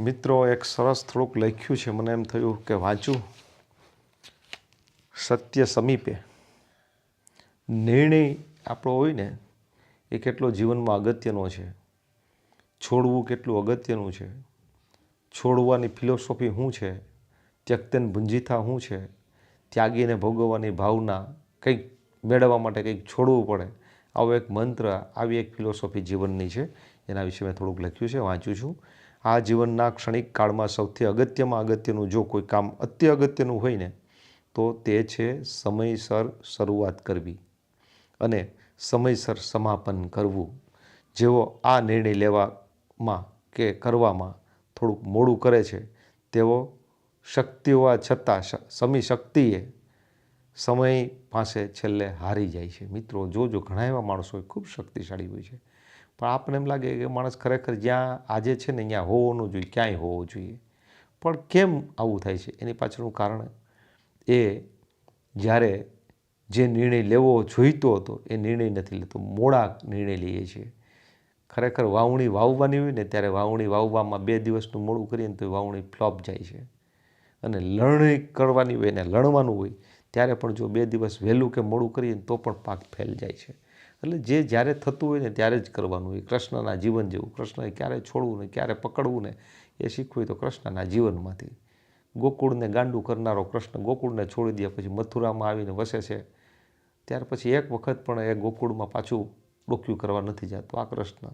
મિત્રો, એક સરસ થોડુંક લખ્યું છે. મને એમ થયું કે વાંચું. સત્ય સમીપે. નિર્ણય આપણો હોય ને, એ કેટલો જીવનમાં અગત્યનો છે. છોડવું કેટલું અગત્યનું છે. છોડવાની ફિલોસોફી શું છે? ત્યક્તન ભુંજીથા શું છે? ત્યાગીને ભોગવવાની ભાવના કંઈક મેળવવા માટે કંઈક છોડવું પડે. આવો એક મંત્ર, આવી એક ફિલોસોફી જીવનની છે. એના વિશે મેં થોડુંક લખ્યું છે, વાંચું છું. આ જીવનના ક્ષણિક કાળમાં સૌથી અગત્યમાં અગત્યનું જો કોઈ કામ અતિ અગત્યનું હોય ને, તો તે છે સમયસર શરૂઆત કરવી અને સમયસર સમાપન કરવું. જેઓ આ નિર્ણય લેવામાં કે કરવામાં થોડુંક મોડું કરે છે તેઓ શક્તિ હોવા છતાં સમી શક્તિએ સમય પાસે છેલ્લે હારી જાય છે. મિત્રો, જોજો, ઘણા એવા માણસો ખૂબ શક્તિશાળી હોય છે. પણ આપણને એમ લાગે કે માણસ ખરેખર જ્યાં આજે છે ને ત્યાં હોવો ન જોઈએ, ક્યાંય હોવો જોઈએ. પણ કેમ આવું થાય છે? એની પાછળનું કારણ એ જ્યારે જે નિર્ણય લેવો જોઈતો હતો, એ નિર્ણય નથી લેતો. મોડા નિર્ણય લઈએ છીએ. ખરેખર વાવણી વાવવાની હોય ને, ત્યારે વાવણી વાવવામાં બે દિવસનું મોડું કરીએ ને તો વાવણી ફ્લોપ જાય છે. અને લણણી કરવાની હોય ને લણવાનું હોય, ત્યારે પણ જો બે દિવસ વહેલું કે મોડું કરીએ તો પણ પાક ફેલ જાય છે. એટલે જે જ્યારે થતું હોય ને ત્યારે જ કરવાનું હોય. કૃષ્ણના જીવન જેવું. કૃષ્ણએ ક્યારે છોડવું ને ક્યારે પકડવું ને એ શીખવું તો કૃષ્ણના જીવનમાંથી. ગોકુળને ગાંડું કરનારો કૃષ્ણ ગોકુળને છોડી દે, પછી મથુરામાં આવીને વસે છે. ત્યાર પછી એક વખત પણ એ ગોકુળમાં પાછું ડોક્યું કરવા નથી જતું આ કૃષ્ણ.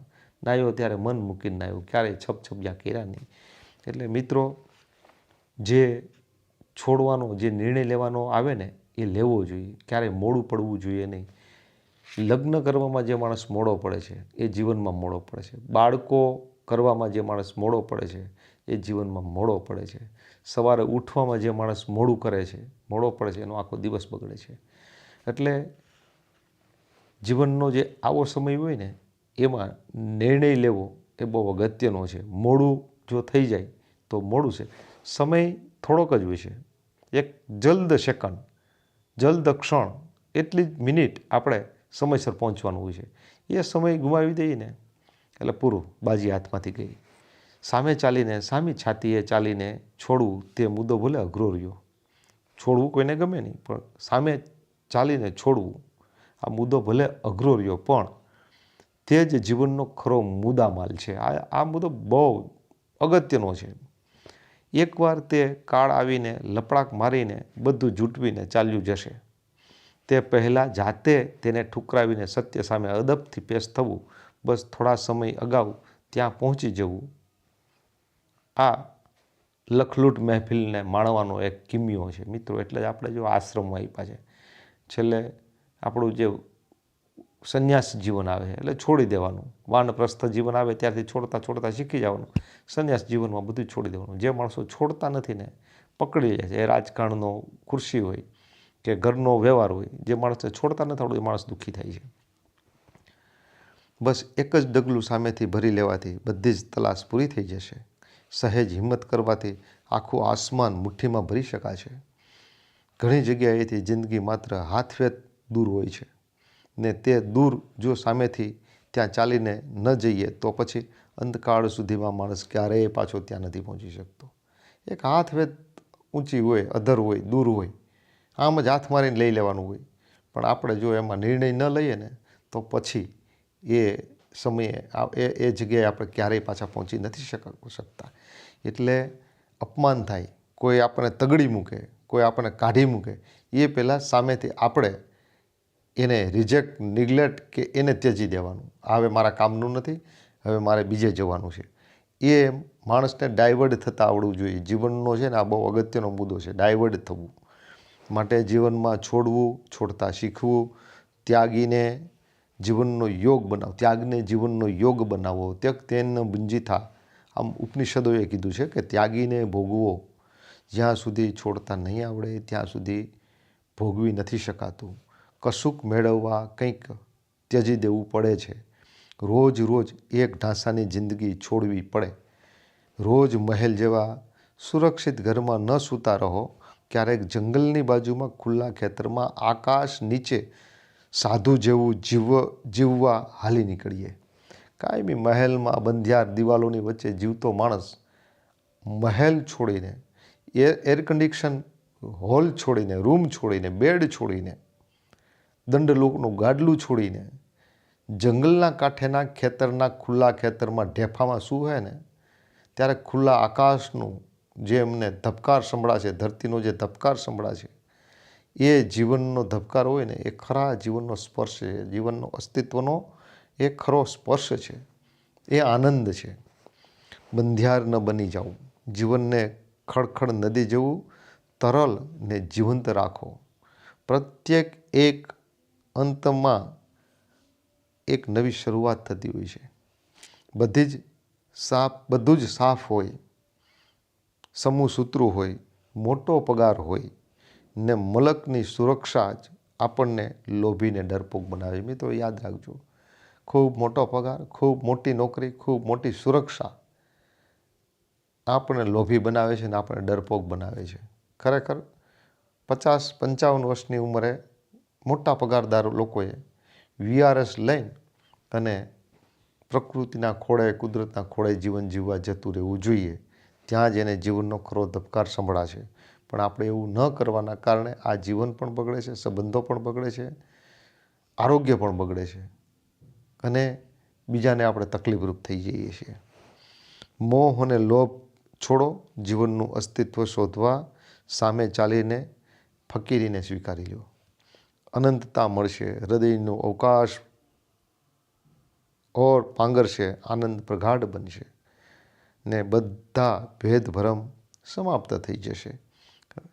નાયો ત્યારે મન મૂકીને નાયો. ક્યારેય છપ છપ્યા કર્યા નહીં. એટલે મિત્રો, જે છોડવાનો, જે નિર્ણય લેવાનો આવે ને એ લેવો જોઈએ. ક્યારેય મોડું પડવું જોઈએ નહીં. લગ્ન કરવામાં જે માણસ મોડો પડે છે, એ જીવનમાં મોડો પડે છે. બાળકો કરવામાં જે માણસ મોડો પડે છે, એ જીવનમાં મોડો પડે છે. સવારે ઉઠવામાં જે માણસ મોડું કરે છે, મોડો પડે છે, એનો આખો દિવસ બગડે છે. એટલે જીવનનો જે આવો સમય હોય ને, એમાં નિર્ણય લેવો એ બહુ અગત્યનો છે. મોડું જો થઈ જાય તો મોડું છે. સમય થોડોક જ હોય છે. એક જલ્દ સેકન્ડ, જલ્દ ક્ષણ, એટલી જ મિનિટ આપણે સમયસર પહોંચવાનું હોય છે. એ સમય ગુમાવી દઈને, એટલે પૂરું બાજી હાથમાંથી ગઈ. સામે ચાલીને, સામી છાતીએ ચાલીને છોડવું તે મુદ્દો ભલે અઘરો રહ્યો. છોડવું કોઈને ગમે નહીં, પણ સામે ચાલીને છોડવું આ મુદ્દો ભલે અઘરો રહ્યો, પણ તે જ જીવનનો ખરો મુદ્દામાલ છે. આ આ મુદ્દો બહુ અગત્યનો છે. એકવાર તે કાળ આવીને લપડાક મારીને બધું જૂટવીને ચાલ્યું જશે. તે પહેલાં જાતે તેને ઠુકરાવીને સત્ય સામે અદબથી પેશ થવું, બસ થોડા સમય અગાઉ ત્યાં પહોંચી જવું. આ લખલૂટ મહેફિલને માણવાનો એક કિમિયો છે. મિત્રો, એટલે જ આપણે જો આશ્રમ આપ્યા છે. છેલ્લે આપણું જે સંન્યાસ જીવન આવે એટલે છોડી દેવાનું. વાનપ્રસ્થ જીવન આવે ત્યારથી છોડતા છોડતા શીખી જવાનું. સંન્યાસ જીવનમાં બધું છોડી દેવાનું. જે માણસો છોડતા નથી ને, પકડી જાય છે. એ રાજકારણનો ખુરશી હોય. કે ઘરનો વ્યવહાર હોય, જે માણસને છોડતા નથી આવડતું, એ માણસ દુઃખી થાય છે. બસ એક જ ડગલું સામેથી ભરી લેવાથી બધી જ તલાશ પૂરી થઈ જશે. સહેજ હિંમત કરવાથી આખું આસમાન મુઠ્ઠીમાં ભરી શકાશે. ઘણી જગ્યાએથી જિંદગી માત્ર હાથવેત દૂર હોય છે. ને તે દૂર જો સામેથી ત્યાં ચાલીને ન જઈએ, તો પછી અંતકાળ સુધીમાં માણસ ક્યારેય પાછો ત્યાં નથી પહોંચી શકતો. એક હાથવેત ઊંચી હોય, અધર હોય, દૂર હોય આમ જ હાથ મારીને લઈ લેવાનું હોય. પણ આપણે જો એમાં નિર્ણય ન લઈએ ને, તો પછી એ સમયે એ એ જગ્યાએ આપણે ક્યારેય પાછા પહોંચી નથી શક, શકતા. એટલે અપમાન થાય. કોઈ આપણને તગડી મૂકે, કોઈ આપણને કાઢી મૂકે, એ પહેલાં સામેથી આપણે એને રિજેક્ટ નિગ્લેક્ટ કે એને ત્યજી દેવાનું. હવે મારા કામનું નથી, હવે મારે બીજે જવાનું છે. એ માણસને ડાયવર્ટ થતાં આવડવું જોઈએ. જીવનનો છે ને આ બહુ અગત્યનો મુદ્દો છે. ડાયવર્ટ થવું. માટે જીવનમાં છોડવું, છોડતા શીખવું, ત્યાગીને જીવનનો યોગ બનાવો, ત્યાગને જીવનનો યોગ બનાવો. ત્યક તેન ભુંજીથા. આમ ઉપનિષદોએ કીધું છે કે ત્યાગીને ભોગવો. જ્યાં સુધી છોડતા નહીં આવડે, ત્યાં સુધી ભોગવી નથી શકાતું. કશુંક મેળવવા કંઈક ત્યજી દેવું પડે છે. રોજ રોજ એક ઢાંસાની જિંદગી છોડવી પડે. રોજ મહેલ જેવા સુરક્ષિત ઘરમાં ન સૂતા રહો. ક્યારેક જંગલની બાજુમાં ખુલ્લા ખેતરમાં આકાશ નીચે સાધુ જેવું જીવ, જીવવા હાલી નીકળીએ. કાયમી મહેલમાં બંધિયાર દિવાલોની વચ્ચે જીવતો માણસ મહેલ છોડીને એર એર કન્ડિશન હોલ છોડીને રૂમ છોડીને બેડ છોડીને, દંડલોકનું ગાડલું છોડીને, જંગલના કાંઠેના ખેતરના ખુલ્લા ખેતરમાં ઢેફામાં સૂવે ને, ત્યારે ખુલ્લા આકાશનું જે એમને ધબકાર સંભળાશે, ધરતીનો જે ધબકાર સંભળાશે, એ જીવનનો ધબકાર હોય ને, એ ખરા જીવનનો સ્પર્શ છે. જીવનનો અસ્તિત્વનો એ ખરો સ્પર્શ છે. એ આનંદ છે. બંધિયાર ન બની જાવું જીવનને ખડખડ નદી જેવું તરલ ને જીવંત રાખો. પ્રત્યેક એક અંતમાં એક નવી શરૂઆત થતી હોય છે. બધી જ સાફ બધું જ સાફ હોય. સમૂહ સૂત્રો હોય, મોટો પગાર હોય ને મલકની સુરક્ષા જ આપણને લોભીને ડરપોક બનાવે. મિત્રો, યાદ રાખજો, ખૂબ મોટો પગાર, ખૂબ મોટી નોકરી, ખૂબ મોટી સુરક્ષા આપણને લોભી બનાવે છે ને આપણને ડરપોક બનાવે છે. ખરેખર પચાસ, પંચાવન વર્ષની ઉંમરે મોટા પગારદાર લોકોએ વીઆરએસ લઈને અને પ્રકૃતિના ખોળે કુદરતના ખોળે જીવન જીવવા જતું રહેવું જોઈએ. ત્યાં જ એને જીવનનો ખરો ધબકાર સંભળાશે પણ આપણે એવું ન કરવાના કારણે આ જીવન પણ બગડે છે, સંબંધો પણ બગડે છે, આરોગ્ય પણ બગડે છે અને બીજાને આપણે તકલીફરૂપ થઈ જઈએ છીએ. મોહ અને લોભ છોડો જીવનનું અસ્તિત્વ શોધવા સામે ચાલીને ફકીરીને સ્વીકારી લો. અનંતતા મળશે, હૃદયનો અવકાશ ઓર પાંગરશે, આનંદ પ્રગાઢ બનશે. ને બધા ભેદભરમ સમાપ્ત થઈ જશે.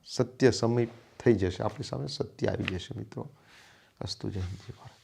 સત્ય સમીપ થઈ જશે. આપણી સામે સત્ય આવી જશે મિત્રો. અસ્તુ જય ભારત.